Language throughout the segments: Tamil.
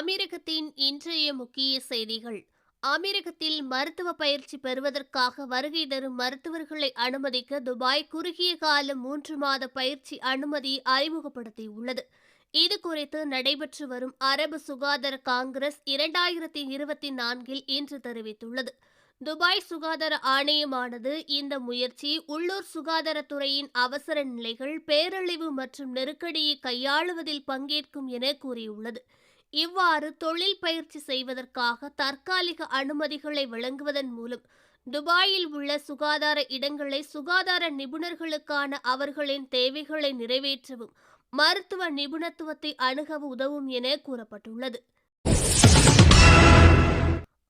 அமீரகத்தின் இன்றைய முக்கிய செய்திகள். அமீரகத்தில் மருத்துவ பயிற்சி பெறுவதற்காக வருகை தரும் மருத்துவர்களை அனுமதிக்க துபாய் குறுகிய கால மூன்று மாத பயிற்சி அனுமதி அறிமுகப்படுத்தியுள்ளது. இது குறித்து நடைபெற்று வரும் அரபு சுகாதார காங்கிரஸ் இரண்டாயிரத்தி இருபத்தி நான்கில் இன்று தெரிவித்துள்ளது. துபாய் சுகாதார ஆணையமானது இந்த முயற்சி உள்ளூர் சுகாதாரத்துறையின் அவசர நிலைகள் பேரழிவு மற்றும் நெருக்கடியை கையாளுவதில் பங்கேற்கும் என கூறியுள்ளது. இவ்வாறு தொழில் பயிற்சி செய்வதற்காக தற்காலிக அனுமதிகளை வழங்குவதன் மூலம் துபாயில் உள்ள சுகாதார இடங்களை சுகாதார நிபுணர்களுக்கான அவர்களின் தேவைகளை நிறைவேற்றவும் மருத்துவ நிபுணத்துவத்தை அணுக உதவும் என கூறப்பட்டுள்ளது.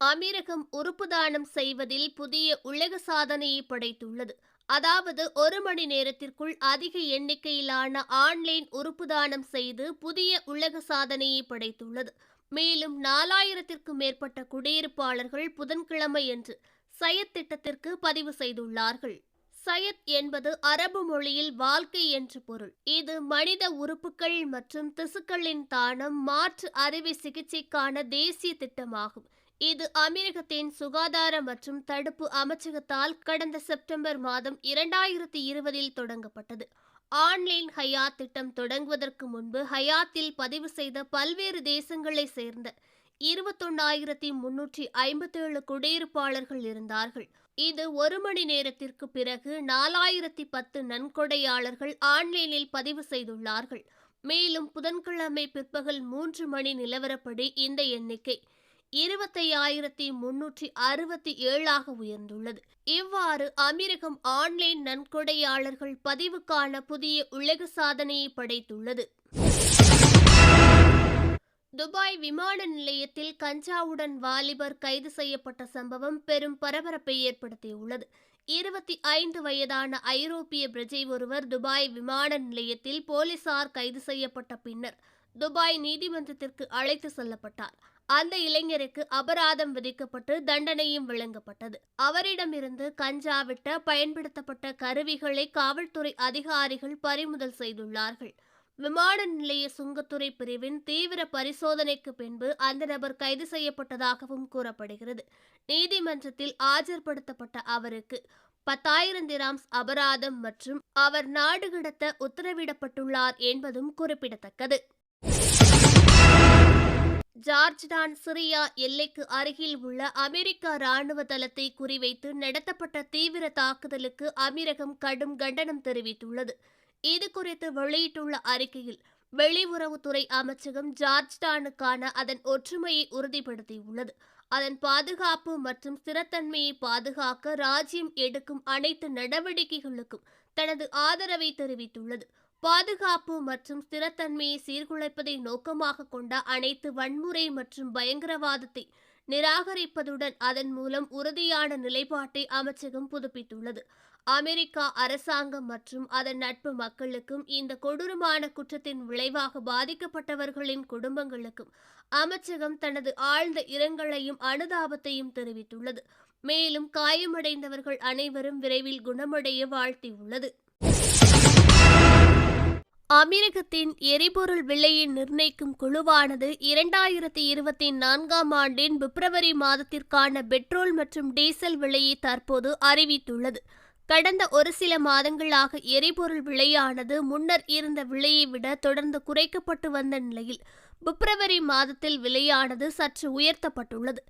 அமீரகம் உறுப்பு தானம் செய்வதில் புதிய உலக சாதனையை படைத்துள்ளது. அதாவது ஒரு மணி நேரத்திற்குள் அதிக எண்ணிக்கையிலான ஆன்லைன் உறுப்பு தானம் செய்து புதிய உலக சாதனையை படைத்துள்ளது. மேலும் நாலாயிரத்திற்கும் மேற்பட்ட குடியிருப்பாளர்கள் புதன்கிழமை என்று சயத் திட்டத்திற்கு பதிவு செய்துள்ளார்கள். சயத் என்பது அரபு மொழியில் வாழ்க்கை என்று பொருள். இது மனித உறுப்புகள் மற்றும் திசுக்களின் தானம் மாற்று அறுவை சிகிச்சைக்கான தேசிய திட்டமாகும். இது அமீரகத்தின் சுகாதார மற்றும் தடுப்பு அமைச்சகத்தால் கடந்த செப்டம்பர் மாதம் இரண்டாயிரத்தி இருபதில் தொடங்கப்பட்டது. ஆன்லைன் ஹயாத் திட்டம் தொடங்குவதற்கு முன்பு ஹயாத்தில் பதிவு செய்த பல்வேறு தேசங்களை சேர்ந்த இருபத்தொன்னாயிரத்தி முன்னூற்றி ஐம்பத்தேழு குடியிருப்பாளர்கள் இருந்தார்கள். இது ஒரு மணி நேரத்திற்கு பிறகு நாலாயிரத்தி பத்து நன்கொடையாளர்கள் ஆன்லைனில் பதிவு செய்துள்ளார்கள். மேலும் புதன்கிழமை பிற்பகல் மூன்று மணி நிலவரப்படி இந்த எண்ணிக்கை இருபத்தையாயிரத்தி முன்னூற்றி அறுபத்தி ஏழாக உயர்ந்துள்ளது. இவ்வாறு அமீரகம் ஆன்லைன் நன்கொடையாளர்கள் பதிவுக்கான புதிய உலக சாதனையை படைத்துள்ளது. துபாய் விமான நிலையத்தில் கஞ்சாவுடன் வாலிபர் கைது செய்யப்பட்ட சம்பவம் பெரும் பரபரப்பை ஏற்படுத்தியுள்ளது. இருபத்தி ஐந்து வயதான ஐரோப்பிய பிரஜை ஒருவர் துபாய் விமான நிலையத்தில் போலீசார் கைது செய்யப்பட்ட பின்னர் துபாய் நீதிமன்றத்திற்கு அழைத்து செல்லப்பட்டார். அந்த இளைஞருக்கு அபராதம் விதிக்கப்பட்டு தண்டனையும் வழங்கப்பட்டது. அவரிடமிருந்து கஞ்சா விட்ட பயன்படுத்தப்பட்ட கருவிகளை காவல்துறை அதிகாரிகள் பறிமுதல் செய்துள்ளார்கள். விமான நிலைய சுங்கத்துறை பிரிவின் தீவிர பரிசோதனைக்கு பின்பு அந்த நபர் கைது செய்யப்பட்டதாகவும் கூறப்படுகிறது. நீதிமன்றத்தில் ஆஜர்படுத்தப்பட்ட அவருக்கு பத்தாயிரம் திராம்ஸ் அபராதம் மற்றும் அவர் நாடு கடத்த உத்தரவிடப்பட்டுள்ளார் என்பதும் குறிப்பிடத்தக்கது. ஜார்ஜ்டான் சிரியா எல்லைக்கு அருகில் உள்ள அமெரிக்க ராணுவ தளத்தை குறிவைத்து நடத்தப்பட்ட தீவிர தாக்குதலுக்கு அமீரகம் கடும் கண்டனம் தெரிவித்துள்ளது. இது குறித்து வெளியிட்டுள்ள அறிக்கையில் வெளியுறவுத்துறை அமைச்சகம் ஜார்ஜ்டானுக்கான அதன் ஒற்றுமையை உறுதிப்படுத்தியுள்ளது. அதன் பாதுகாப்பு மற்றும் ஸ்திரத்தன்மையை பாதுகாக்க ராஜ்யம் எடுக்கும் அனைத்து நடவடிக்கைகளுக்கும் தனது ஆதரவை தெரிவித்துள்ளது. பாதுகாப்பு மற்றும் ஸ்திரத்தன்மையை சீர்குலைப்பதை நோக்கமாக கொண்ட அனைத்து வன்முறை மற்றும் பயங்கரவாதத்தை நிராகரிப்பதுடன் அதன் மூலம் உறுதியான நிலைப்பாட்டை அமைச்சகம் புதுப்பித்துள்ளது. அமெரிக்கா அரசாங்கம் மற்றும் அதன் நட்பு மக்களுக்கும் இந்த கொடூரமான குற்றத்தின் விளைவாக பாதிக்கப்பட்டவர்களின் குடும்பங்களுக்கும் அமைச்சகம் தனது ஆழ்ந்த இரங்கலையும் அனுதாபத்தையும் தெரிவித்துள்ளது. மேலும் காயமடைந்தவர்கள் அனைவரும் விரைவில் குணமடைய வாழ்த்தியுள்ளது. அமீரகத்தின் எரிபொருள் விலையை நிர்ணயிக்கும் குழுவானது இரண்டாயிரத்தி இருபத்தி நான்காம் ஆண்டின் பிப்ரவரி மாதத்திற்கான பெட்ரோல் மற்றும் டீசல் விலையை தற்போது அறிவித்துள்ளது. கடந்த ஒரு சில மாதங்களாக எரிபொருள் விலையானது முன்னர் இருந்த விலையை விட தொடர்ந்து குறைக்கப்பட்டு வந்த நிலையில் பிப்ரவரி மாதத்தில் விலையானது சற்று உயர்த்தப்பட்டுள்ளது.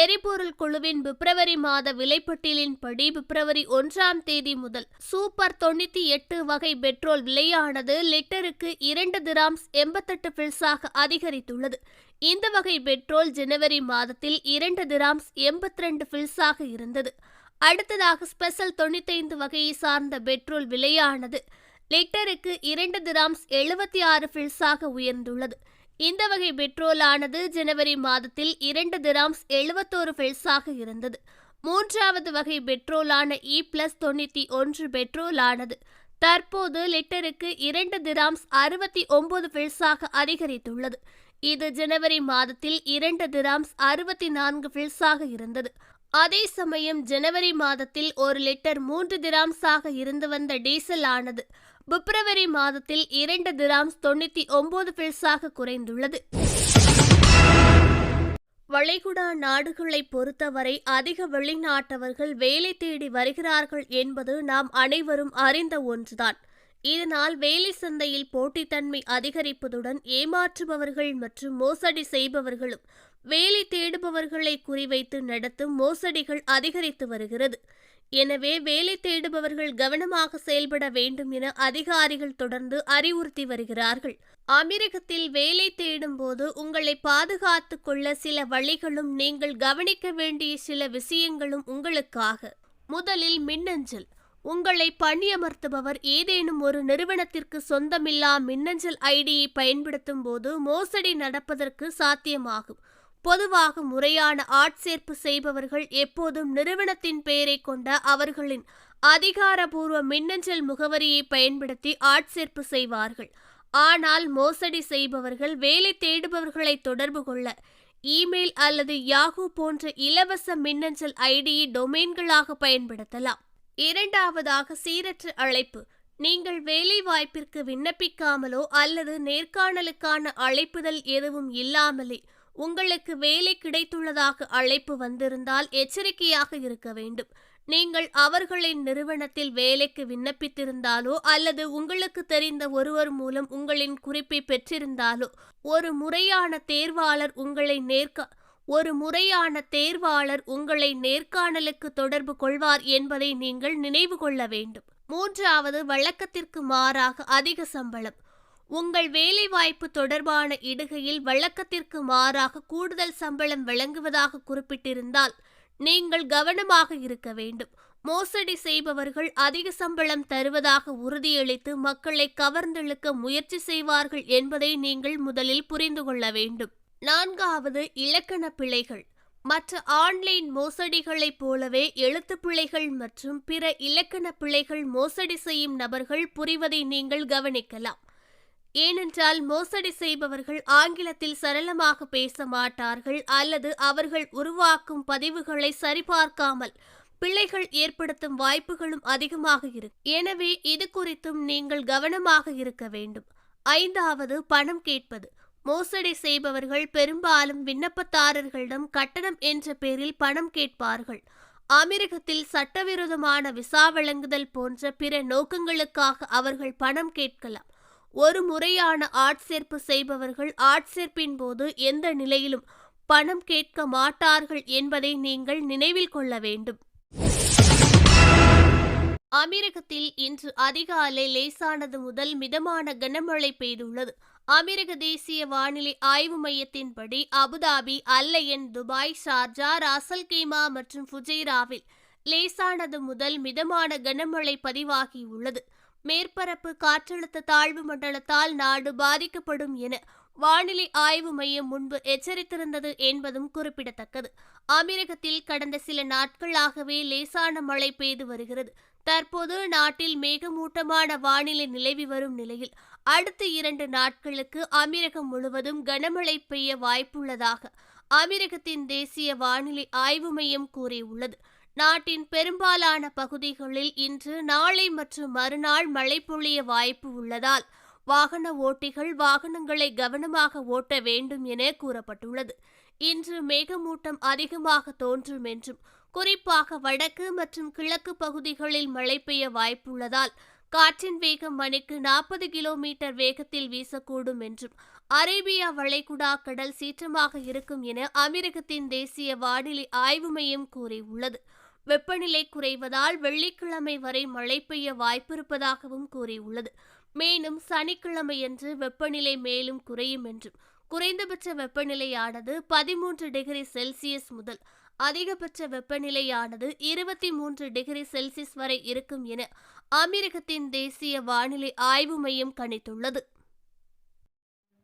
எரிபொருள் குழுவின் பிப்ரவரி மாத விலைப்பட்டியலின்படி பிப்ரவரி ஒன்றாம் தேதி முதல் சூப்பர் தொண்ணூத்தி எட்டு வகை பெட்ரோல் விலையானது லிட்டருக்கு இரண்டு திராம்ஸ் எண்பத்தெட்டு பில்ஸாக அதிகரித்துள்ளது. இந்த வகை பெட்ரோல் ஜனவரி மாதத்தில் இரண்டு திராம்ஸ் எண்பத்தி ரெண்டு பில்ஸாக இருந்தது. அடுத்ததாக ஸ்பெஷல் தொண்ணூத்தைந்து வகையை சார்ந்த பெட்ரோல் விலையானது லிட்டருக்கு இரண்டு திராம்ஸ் எழுபத்தி ஆறு பில்ஸாக உயர்ந்துள்ளது. இந்த வகை பெட்ரோலானது ஜனவரி மாதத்தில் இரண்டு திராம்ஸ் எழுபத்தோரு பெல்ஸாக இருந்தது. மூன்றாவது வகை பெட்ரோலான e இ பிளஸ் தொண்ணூற்றி ஒன்று பெட்ரோலானது தற்போது லிட்டருக்கு இரண்டு திராம்ஸ் அறுபத்தி ஒன்பது பில்ஸாக அதிகரித்துள்ளது. இது ஜனவரி மாதத்தில் இரண்டு திராம்ஸ் அறுபத்தி நான்கு பில்ஸாக இருந்தது. அதே சமயம் ஜனவரி மாதத்தில் ஒரு லிட்டர் மூன்று திராம்ஸாக இருந்து வந்த டீசல் ஆனது பிப்ரவரி மாதத்தில் இரண்டு திராம்ஸ் தொண்ணூற்றி ஒன்பது பில்ஸாக குறைந்துள்ளது. வளைகுடா நாடுகளை பொறுத்தவரை அதிக வெளிநாட்டவர்கள் வேலை தேடி வருகிறார்கள் என்பது நாம் அனைவரும் அறிந்த ஒன்றுதான். இதனால் வேலை சந்தையில் போட்டித்தன்மை அதிகரிப்பதுடன் ஏமாற்றுபவர்கள் மற்றும் மோசடி செய்பவர்களும் வேலை தேடுபவர்களை குறிவைத்து நடத்தும் மோசடிகள் அதிகரித்து வருகிறது. எனவே வேலை தேடுபவர்கள் கவனமாக செயல்பட வேண்டும் என அதிகாரிகள் தொடர்ந்து அறிவுறுத்தி வருகிறார்கள். அமெரிக்கத்தில் வேலை தேடும் போது உங்களை பாதுகாத்து கொள்ள சில வழிகளும் நீங்கள் கவனிக்க வேண்டிய சில விஷயங்களும் உங்களுக்காக. முதலில் மின்னஞ்சல். உங்களை பணியமர்த்துபவர் ஏதேனும் ஒரு நிறுவனத்திற்கு சொந்தமில்லா மின்னஞ்சல் ஐடியை பயன்படுத்தும் போது மோசடி நடப்பதற்கு சாத்தியமாகும். பொதுவாக முறையான ஆட்சேர்ப்பு செய்பவர்கள் எப்போதும் நிறுவனத்தின் பெயரை கொண்ட அவர்களின் அதிகாரபூர்வ மின்னஞ்சல் முகவரியை பயன்படுத்தி ஆட்சேர்ப்பு செய்வார்கள். ஆனால் மோசடி செய்பவர்கள் வேலை தேடுபவர்களை தொடர்பு கொள்ள இமெயில் அல்லது யாகு போன்ற இலவச மின்னஞ்சல் ஐடியை டொமைன்களாக பயன்படுத்தலாம். இரண்டாவதாக சீரற்ற அழைப்பு. நீங்கள் வேலை வாய்ப்பிற்கு விண்ணப்பிக்காமலோ அல்லது நேர்காணலுக்கான அழைப்புதல் எதுவும் இல்லாமலே உங்களுக்கு வேலை கிடைத்துள்ளதாக அழைப்பு வந்திருந்தால் எச்சரிக்கையாக இருக்க வேண்டும். நீங்கள் அவர்களின் நிறுவனத்தில் வேலைக்கு விண்ணப்பித்திருந்தாலோ அல்லது உங்களுக்கு தெரிந்த ஒருவர் மூலம் உங்களின் குறிப்பை பெற்றிருந்தாலோ ஒரு முறையான தேர்வாளர் உங்களை நேர்கா ஒரு முறையான தேர்வாளர் உங்களை நேர்காணலுக்கு தொடர்பு கொள்வார் என்பதை நீங்கள் நினைவு கொள்ள வேண்டும். மூன்றாவது வழக்கத்திற்கு மாறாக அதிக சம்பளம். உங்கள் வேலைவாய்ப்பு தொடர்பான இடுகையில் வழக்கத்திற்கு மாறாக கூடுதல் சம்பளம் வழங்குவதாக குறிப்பிட்டிருந்தால் நீங்கள் கவனமாக இருக்க வேண்டும். மோசடி செய்பவர்கள் அதிக சம்பளம் தருவதாக உறுதியளித்து மக்களை கவர்ந்தெழுக்க முயற்சி செய்வார்கள் என்பதை நீங்கள் முதலில் புரிந்து கொள்ள வேண்டும். நான்காவது இலக்கண பிழைகள். மற்ற ஆன்லைன் மோசடிகளைப் போலவே எழுத்து பிழைகள் மற்றும் பிற இலக்கண பிழைகள் மோசடி செய்யும் நபர்கள் புரிவதை நீங்கள் கவனிக்கலாம். ஏனென்றால் மோசடி செய்பவர்கள் ஆங்கிலத்தில் சரளமாக பேச மாட்டார்கள் அல்லது அவர்கள் உருவாக்கும் பதிவுகளை சரிபார்க்காமல் பிள்ளைகள் ஏற்படுத்தும் வாய்ப்புகளும் அதிகமாக இருக்கும் எனவே இது குறித்தும் நீங்கள் கவனமாக இருக்க வேண்டும். ஐந்தாவது பணம் கேட்பது. மோசடி செய்பவர்கள் பெரும்பாலும் விண்ணப்பதாரர்களிடம் கட்டணம் என்ற பெயரில் பணம் கேட்பார்கள். அமெரிக்கத்தில் சட்டவிரோதமான விசா வழங்குதல் போன்ற பிற நோக்கங்களுக்காக அவர்கள் பணம் கேட்கலாம். ஒரு முறையான ஆட்சேர்ப்பு செய்பவர்கள் ஆட்சேர்ப்பின் போது எந்த நிலையிலும் பணம் கேட்க மாட்டார்கள் என்பதை நீங்கள் நினைவில் கொள்ள வேண்டும். அமீரகத்தில் இன்று அதிகாலை லேசானது முதல் மிதமான கனமழை பெய்துள்ளது. அமெரிக்க தேசிய வானிலை ஆய்வு மையத்தின்படி Abu Dhabi அல்லையன் Dubai Sharjah Ras Al Khaimah மற்றும் ஃபுஜைராவில் லேசானது முதல் மிதமான கனமழை பதிவாகியுள்ளது. மேற்பரப்பு காற்றழுத்த தாழ்வு மண்டலத்தால் நாடு பாதிக்கப்படும் என வானிலை ஆய்வு மையம் முன்பு எச்சரித்திருந்தது என்பதும் குறிப்பிடத்தக்கது. அமெரிக்கத்தில் கடந்த சில நாட்களாகவே லேசான மழை பெய்து வருகிறது. தற்போது நாட்டில் மேகமூட்டமான வானிலை நிலவி வரும் நிலையில் அடுத்த இரண்டு நாட்களுக்கு அமெரிக்கம் முழுவதும் கனமழை பெய்ய வாய்ப்புள்ளதாக அமெரிக்கத்தின் தேசிய வானிலை ஆய்வு மையம் கூறியுள்ளது. நாட்டின் பெரும்பாலான பகுதிகளில் இன்று நாளை மற்றும் மறுநாள் மழை பொழிய வாய்ப்பு உள்ளதால் வாகன ஓட்டிகள் வாகனங்களை கவனமாக ஓட்ட வேண்டும் என கூறப்பட்டுள்ளது. இன்று மேகமூட்டம் அதிகமாக தோன்றும் என்றும் குறிப்பாக வடக்கு மற்றும் கிழக்கு பகுதிகளில் மழை பெய்ய வாய்ப்புள்ளதால் காற்றின் வேகம் மணிக்கு நாற்பது கிலோமீட்டர் வேகத்தில் வீசக்கூடும் என்றும் அரேபியா வளைகுடா கடல் சீற்றமாக இருக்கும் என அமெரிக்கத்தின் தேசிய வானிலை ஆய்வு மையம் கூறியுள்ளது. வெப்பநிலை குறைவதால் வெள்ளிக்கிழமை வரை மழை பெய்ய வாய்ப்பிருப்பதாகவும் கூறியுள்ளது. மேலும் சனிக்கிழமையன்று வெப்பநிலை மேலும் குறையும் என்றும் குறைந்தபட்ச வெப்பநிலையானது பதிமூன்று டிகிரி செல்சியஸ் முதல் அதிகபட்ச வெப்பநிலையானது இருபத்தி மூன்று டிகிரி செல்சியஸ் வரை இருக்கும் என அமெரிக்கத்தின் தேசிய வானிலை ஆய்வு மையம் கணித்துள்ளது.